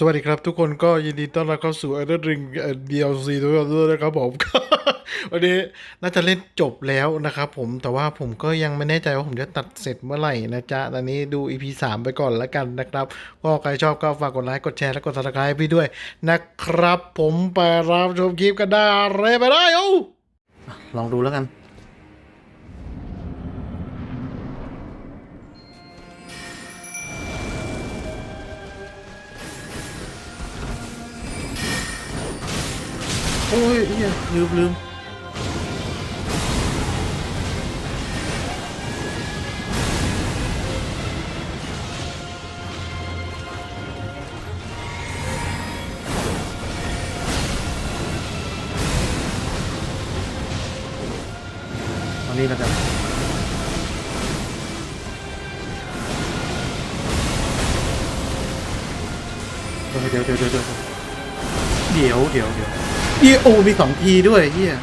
สวัสดีครับทุกคนก็ยินดีต้อนรับเข้าสู่ Elden Ring เอ่อ DLC ด้วยนะครับผม วันนี้น่าจะเล่นจบแล้วนะครับผมแต่ว่าผมก็ยังไม่แน่ใจว่าผมจะตัดเสร็จเมื่อไหร่นะจ๊ะ ตอนนี้ดู EP 3 ไปก่อนแล้วกันนะครับ ก็ใครชอบก็ฝากกดไลค์ กดแชร์ และกด subscribe พี่ด้วยนะครับผมไปรับชมคลิปกันได้เลยไปได้โอ้ลองดูแล้วกัน โอ้ยลืมลืม มีสองทีด้วยเฮีย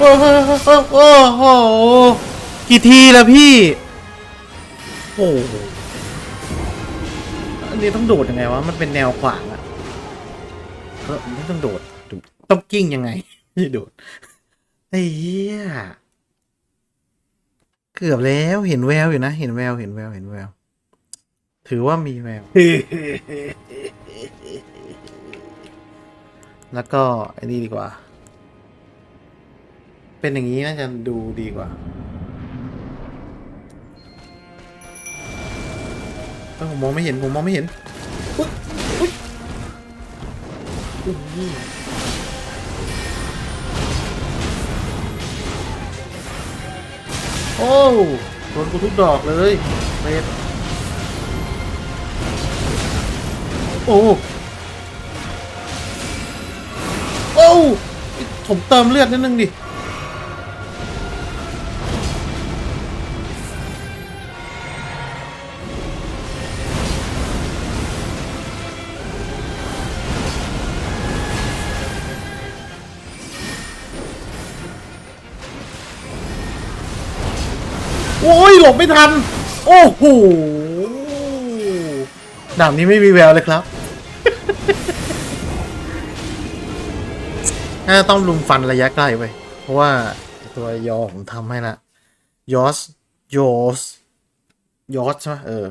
โอ้โหโอ้โหกี่ทีแล้วพี่โอ้โหอันนี้ต้องโดดยังไงวะ มันเป็นแนวขวางอะเออไม่ต้องโดด ต้องกิ้งยังไงไม่โดดไอ้เหี้ยเกือบแล้วเห็นแววอยู่นะ เห็นแววเห็นแววเห็นแววถือว่ามีแวว แล้วก็ไอ้นี่ดีกว่า เป็นอย่างนี้น่าจะดูดีกว่าเอ้าผมมองไม่เห็น ผมมองไม่เห็นอุ๊ยอุ๊ยอุ๊ยโอ้โดนกูทุกดอกเลยเมดโอ้ โอ้ ผมเติมเลือดนิดนึงดิ โอ้ยหลบไม่ทัน โอ้โหดาบนี้ไม่มีแววเลยครับน่าต้องลุมฟันระยะใกล้ไปเพราะว่าตัวยอผมทำให้ละยอสยอสยอสใช่ไหมเออ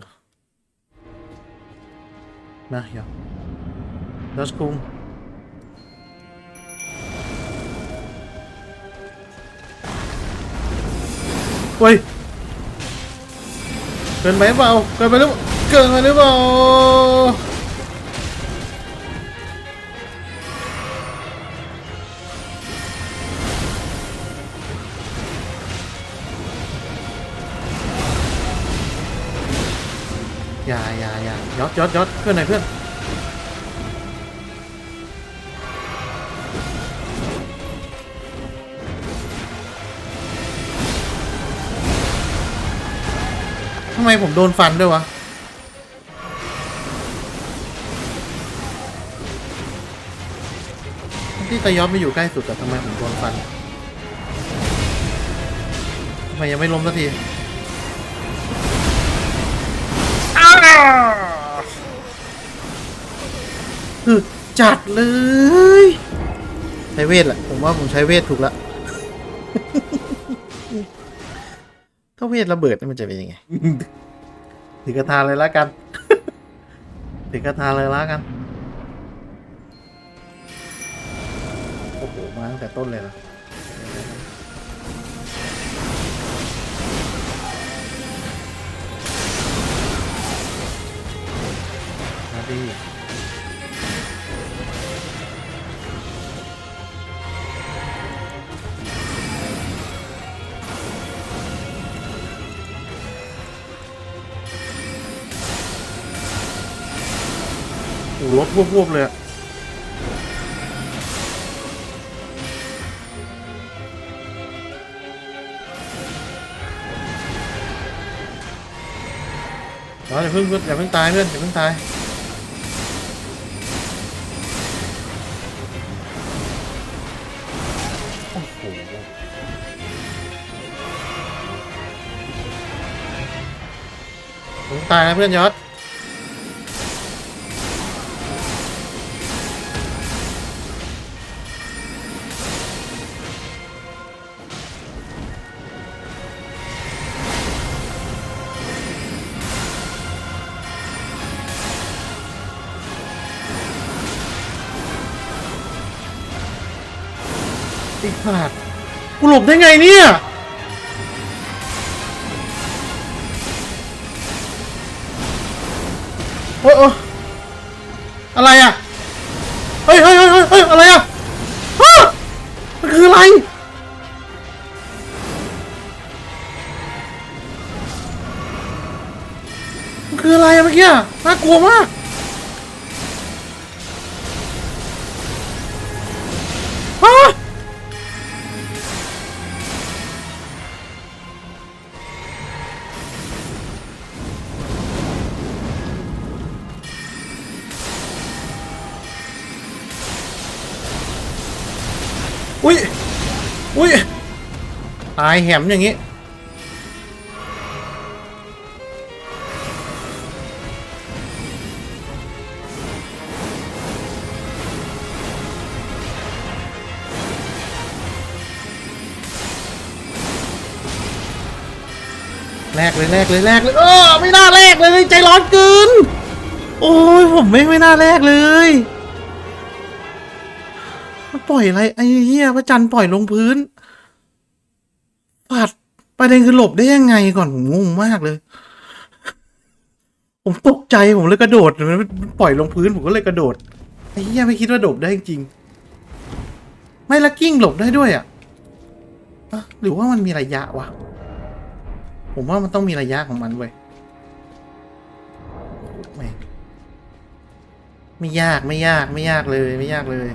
มายอสยอสคุงเฮ้ย เกินไปหรือเปล่าเกินไปหรือเกินไปหรือเปล่าอย่าอย่าอย่ายอดยอดยอดเพื่อนหน่อยเพื่อน ไมผมโดนฟันด้วยวะ ที่ตะยอดไม่อยู่ใกล้สุดแต่ทำไมผมโดนฟันทำไมยังไม่ล้มสักทีคือจัดเลย ใช้เวทแหละ ผมว่าผมใช้เวทถูกละ ถ้าเวทระเบิดนี่มันจะเป็นยังไง ถือกระทาเลยละกัน ถือกระทาเลยละกัน โอ้โห มาตั้งแต่ต้นเลยนะมาดี โอ้โหรถพวบๆเลยอะอ๋ออย่าเพิ่งอย่าเพิ่งตายเพื่อนอย่าเพิ่งตายโอ้โหตายนะเพื่อนยอด อีกขนาดกูหลบได้ไงเนี่ยโอ้ยโอ้ยอะไรอะเฮ้ยเฮ้ยเฮ้ยเฮ้ยอะไรอะมันคืออะไรมันคืออะไรเมื่อกี้น่ากลัวมาก อุ้ยตายแหมอย่างงี้แรกเลยแรกเลยแรกเลยเออไม่น่าแรกเลยใจร้อนเกิน โอ้ยผมไม่ไม่น่าแรกเลย ปล่อยอะไรไอ้เหี้ยพระจันทร์ปล่อยลงพื้นปัดประเด็นคือหลบได้ยังไงก่อนผมงงมากเลย ผมตกใจผมเลยกระโดดมันปล่อยลงพื้นผมก็เลยกระโดดไอ้เหี้ยไม่คิดว่าหลบได้จริง ไม่ละกิ้งหลบได้ด้วยอะหรือว่ามันมีระยะวะผมว่ามันต้องมีระยะของมันเว้ยไม่ยากไม่ยากไม่ยากเลยไม่ยากเลย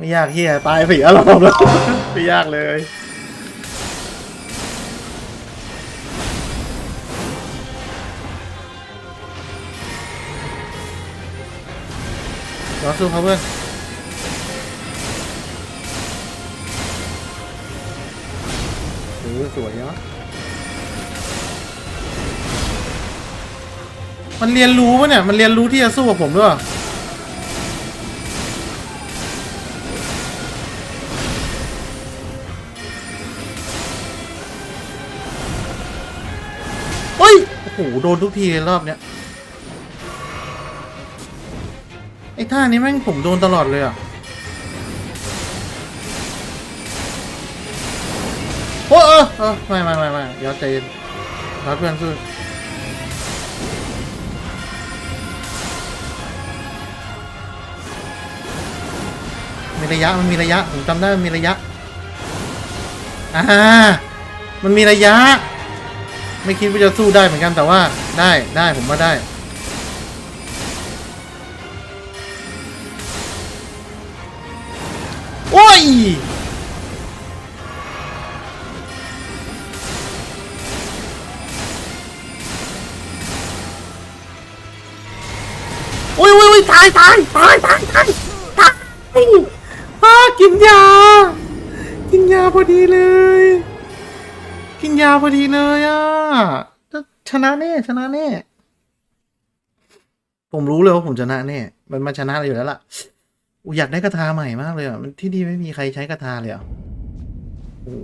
ไม่ยากเฮียตายสี่รมณ์แล้ว ไม่ยากเลยรอสู้เขาเพื่อนโอ้สวยเนาะมันเรียนรู้ปะเนี่ย มันเรียนรู้ที่จะสู้กับผมด้วย โอ้โหโดนทุกทีเลยรอบเนี้ยไอ้ท่านี้แม่งผมโดนตลอดเลยอะโอ้เออเออไม่ไม่ไม่ไม่ยอดใจเย็นยอดเพื่อนสู้มีระยะมันมีระยะผมจำได้มันมีระยะอ่ามันมีระยะ ไม่คิดว่าจะสู้ได้เหมือนกันแต่ว่าได้ได้ผมว่าได้โอ้ยอุ้ยอุ้ยอุ้ยตายตายตายตายตายตายอ้ากินยา กินยาพอดีเลย กินยาพอดีเลยอะชนะแน่ชนะแน่ ผมรู้เลยว่าผมชนะแน่ มันมาชนะเราอยู่แล้วล่ะอูอยากได้กระทาใหม่มากเลยอะที่นี่ไม่มีใครใช้กระทาเลยอะโอ้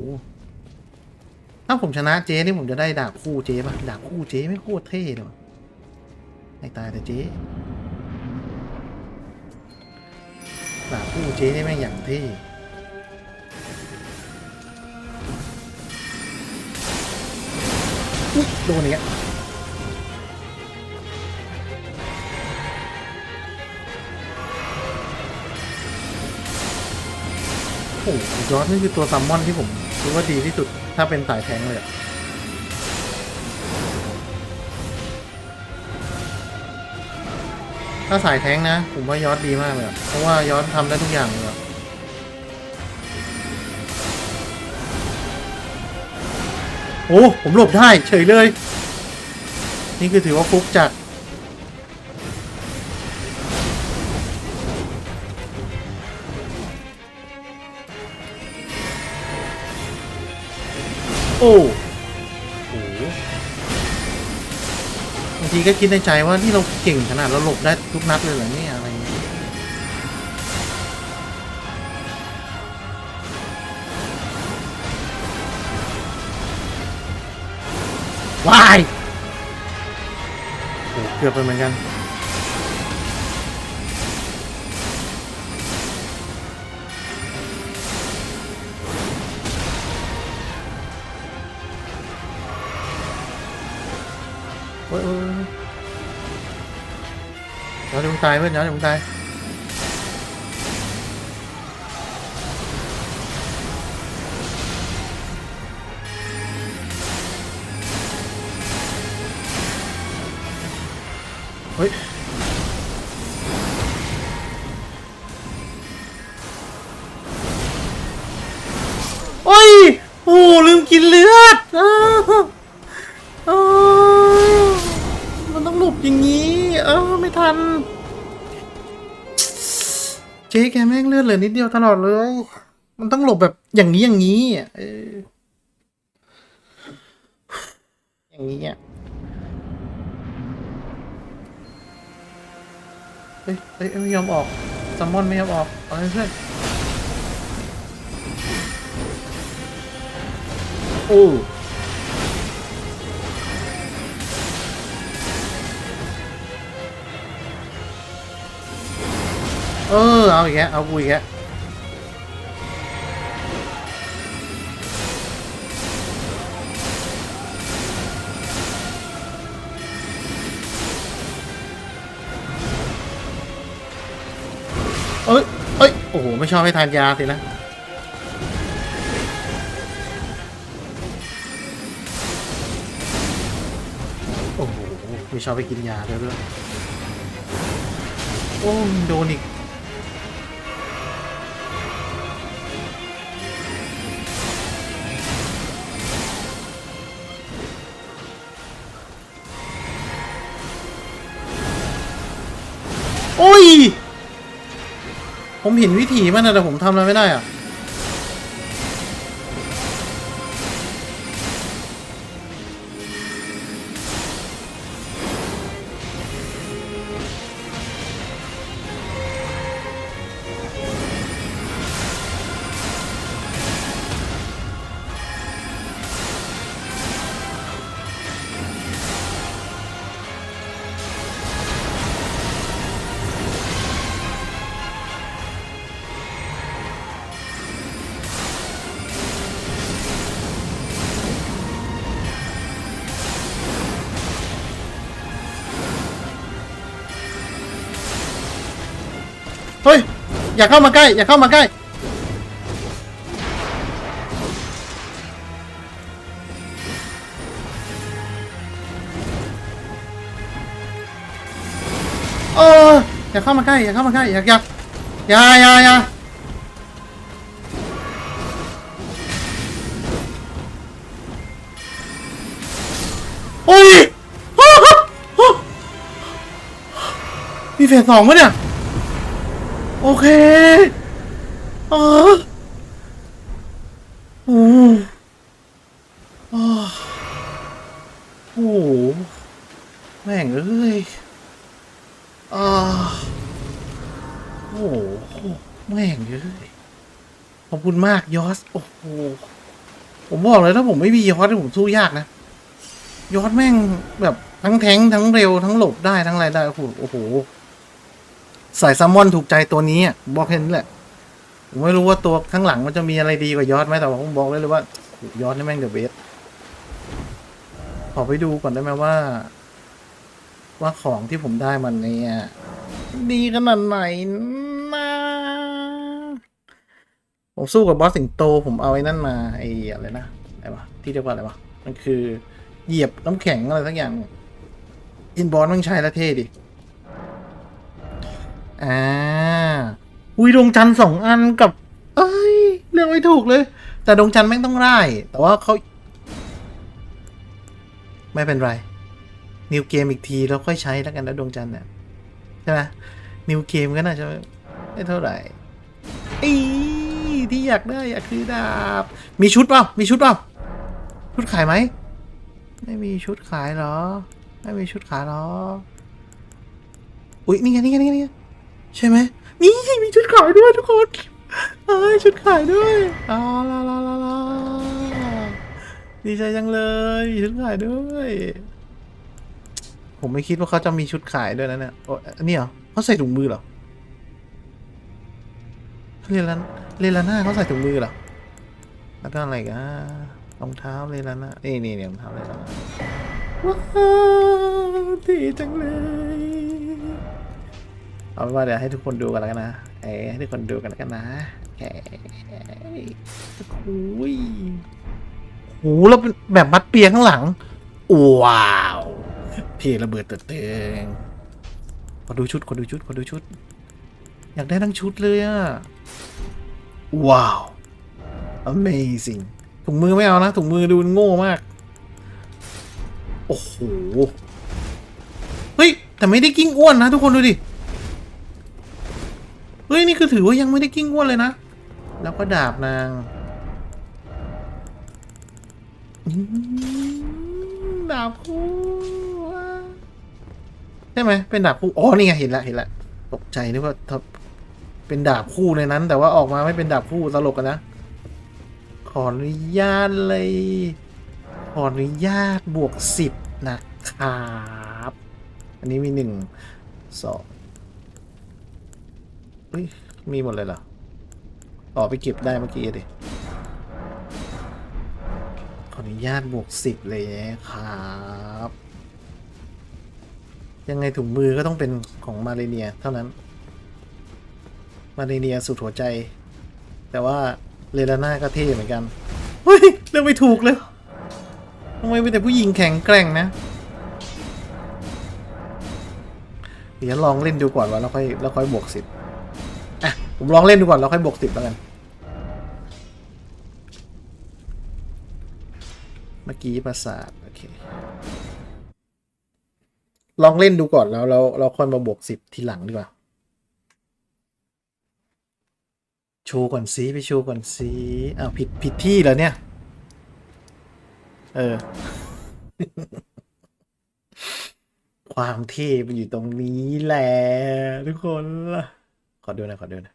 ถ้าผมชนะเจ๊นี่ผมจะได้ดาบคู่เจ๊ป่ะดาบคู่เจ๊ไม่โคตรเท่เลยให้ตายแต่เจ๊ดาบคู่เจ๊นี่แม่งอย่างเท่ ปุ๊บโดนยเงี้ยโอ้ยอดนี่คือตัวซัมมอนที่ผมคิดว่าดีที่สุดถ้าเป็นสายแทงเลยอะถ้าสายแทงนะ ผมว่ายอดดีมากเลย เพราะว่ายอดทำได้ทุกอย่างเลยอะ โอ้ผมหลบได้เฉยเลย นี่คือถือว่าฟุกจัดโอ้โหบางทีก็คิดในใจว่าที่เราเก่งขนาดเราหลบได้ทุกนัดเลยเหรอเนี่ย วายโอ้เกือบไปเหมือนกัน โอ้ยโอ้ยโอ้ยย้อนมึงตายเพื่อนย้อนมึงตาย เฮ้ยโอ้ยโอ้ลืมกินเลือดอ้าวอ้าวมันต้องหลบอย่างนี้ เออไม่ทัน เจ๊แกแม่งเลือดเหลือนิดเดียวตลอดเลย มันต้องหลบแบบอย่างนี้อย่างนี้อะเอออย่างนี้อะ เฮ้ยเฮ้ยไม่ยอมออกซัมมอนไม่ยอมออกเอาให้เพื่อนโอ้เออเอาอีกแล้วเอากูอีกแล้ว เอ้ยเอ้ย โอ้โห ไม่ชอบให้ทานยาสินะ โอ้โห ไม่ชอบไปกินยาด้วยด้วยโอ้โดนอีกโอ้ย ผมเห็นวิธีมันนะแต่ผมทำอะไรไม่ได้อะ เฮ้ย อย่าเข้ามาใกล้ อย่าเข้ามาใกล้ เออ อย่าเข้ามาใกล้ อย่าเข้ามาใกล้ อย่าอย่าอย่าอย่าอย่าโอ้ยมีเฟสสองปะเนี่ย โอเคออโอ้โอ้โอ้โห แม่งเอ้ยอ่าโอ้โห แม่งเอ้ย ขอบคุณมากยอส โอ้โห ผมบอกเลยถ้าผมไม่มียอสผมสู้ยากนะ ยอสแม่งแบบทั้งแทงทั้งเร็วทั้งหลบได้ทั้งอะไรได้ โอ้โห โอ้โหสายแซลมอนถูกใจตัวนี้บอกแค่นี้แหละ ผมไม่รู้ว่าตัวข้างหลังมันจะมีอะไรดีกว่ายอดไหมแต่ผมบอกเลยเลยว่ายอดนี่แม่งเดอะเบสขอไปดูก่อนได้ไหมว่า ว่าของที่ผมได้มันเนี่ยดีขนาดไหนนะผมสู้กับบอสสิงโต ผมเอาไอ้นั่นมาไอ้อะไรนะอะไรวะที่เรียกว่าอะไรวะมันคือเหยียบน้ำแข็งอะไรสักอย่างอินบอสมันใช้แล้วเท่ดิ อ่าอุ้ยดวงจันทร์สองอันกับ เอ้ยเลือกไม่ถูกเลย แต่ดวงจันทร์แม่งต้องไล่แต่ว่าเขาไม่เป็นไร นิวเกมอีกทีแล้วค่อยใช้แล้วกันนะดวงจันทร์เนี่ยใช่ไหมนิวเกมก็น่าจะไม่เท่าไหร่อีที่อยากได้อยากคือดาบ มีชุดเปล่ามีชุดเปล่าชุดขายไหมไม่มีชุดขายหรอ ไม่มีชุดขายหรอ อุ้ยนี่ไงนี่ไงนี่ไงนี่ไง ใช่ไหมนี่มีชุดขายด้วยทุกคนเอ้ยชุดขายด้วยอ่าลาลาลาลาดีใจจังเลยมีชุดขายด้วย ผมไม่คิดว่าเขาจะมีชุดขายด้วยนะเนี่ยโอ้อันนี้เหรอเขาใส่ถุงมือเหรอเรลานเรลาน่าเขาใส่ถุงมือเหรอแล้วก็อะไรกันรองเท้าเรลาน่านี่นี่นี่รองเท้าเรลาน่าว้าวดีจังเลย เอาเป็นว่าเดี๋ยวให้ทุกคนดูกันแล้วกันนะเอ้ให้ทุกคนดูกันแล้วกันนะเอ้ยโอ้ยโหแล้วเป็นแบบมัดเปียข้างหลัง ว้าวเทระเบิดเติดเตงขอดูชุดขอดูชุดขอดูชุด อยากได้ทั้งชุดเลยอะว้าว amazing ถุงมือไม่เอานะ ถุงมือดูโง่มาก โอ้โห เฮ้ย แต่ไม่ได้กิ้งอ้วนนะทุกคนดูดิ เฮ้ย นี่คือถือว่ายังไม่ได้กิ้งอ้วนเลยนะ แล้วก็ดาบนาง ดาบคู่ใช่ไหมเป็นดาบคู่ อ๋อ นี่ไง เห็นละ เห็นละ ตกใจนึกว่าถ้าเป็นดาบคู่ในนั้น แต่ว่าออกมาไม่เป็นดาบคู่ตลกกันนะ ขออนุญาตเลย ขออนุญาตบวกสิบนะครับ อันนี้มีหนึ่งสอง เฮ้ยมีหมดเลยเหรอออกไปเก็บได้เมื่อกี้ดิขออนุญาตบวกสิบเลยนะครับยังไงถุงมือก็ต้องเป็นของมาเลเนียเท่านั้น มาเลเนียสุดหัวใจ แต่ว่าเลลาน่าก็เท่เหมือนกัน เฮ้ยเลือกไม่ถูกเลยทำไมเป็นแต่ผู้หญิงแข็งแกร่งนะ เดี๋ยวลองเล่นดูก่อนว่าแล้วค่อยแล้วค่อยบวกสิบ ผมลองเล่นดูก่อนแล้วค่อยบวกสิบแล้วกัน เมื่อกี้ประสาทโอเค ลองเล่นดูก่อนแล้วเราเราค่อยมาบวกสิบทีหลังดีกว่า โชว์ก่อนซีไปโชว์ก่อนซีอ้าวผิดผิดที่แล้วเนี่ย เออ ความเท่มันอยู่ตรงนี้แหละทุกคนล่ะขอดูหนะขอดูหนะ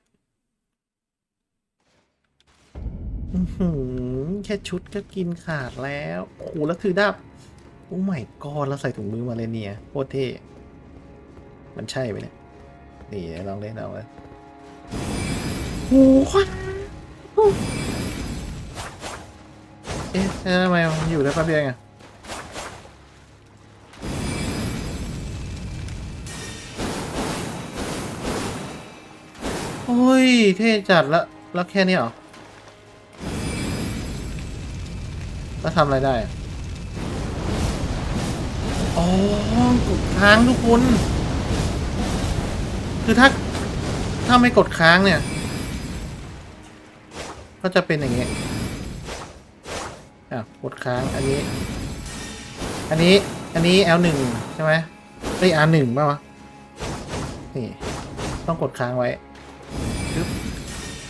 อื้อหือ แค่ชุดก็กินขาดแล้วโอ้โหแล้วถือดาบโอ้ไม่กอดแล้วใส่ถุงมือมาเลยเนี่ยโคตรเท่มันใช่ไหมเนี่ย นี่ลองเล่นเอาเลยโอ้โหเอ๊ะทำไมมันอยู่ได้แป๊บเดียวเองอะโอ้ย เท่จัดละแล้วแค่นี้เหรอ แล้วทำอะไรได้อะอ๋อกดค้างทุกคน คือถ้า ถ้าไม่กดค้างเนี่ย ก็จะเป็นอย่างเงี้ยอะ กดค้าง อันนี้ อันนี้ อันนี้ L1 ใช่ไหมเอ้ R1 ป่าวะ นี่ ต้องกดค้างไว้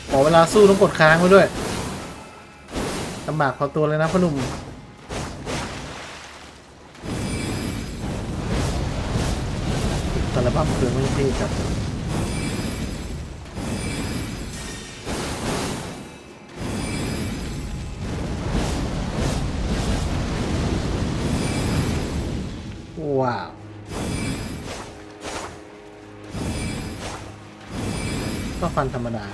ขอเวลาสู้ต้องกดค้างไว้ด้วย ลำบากพอตัวเลยนะพ่อหนุ่มตอนระบัมคือไม่เท่จัดว้าวก็ฟันธรรมดา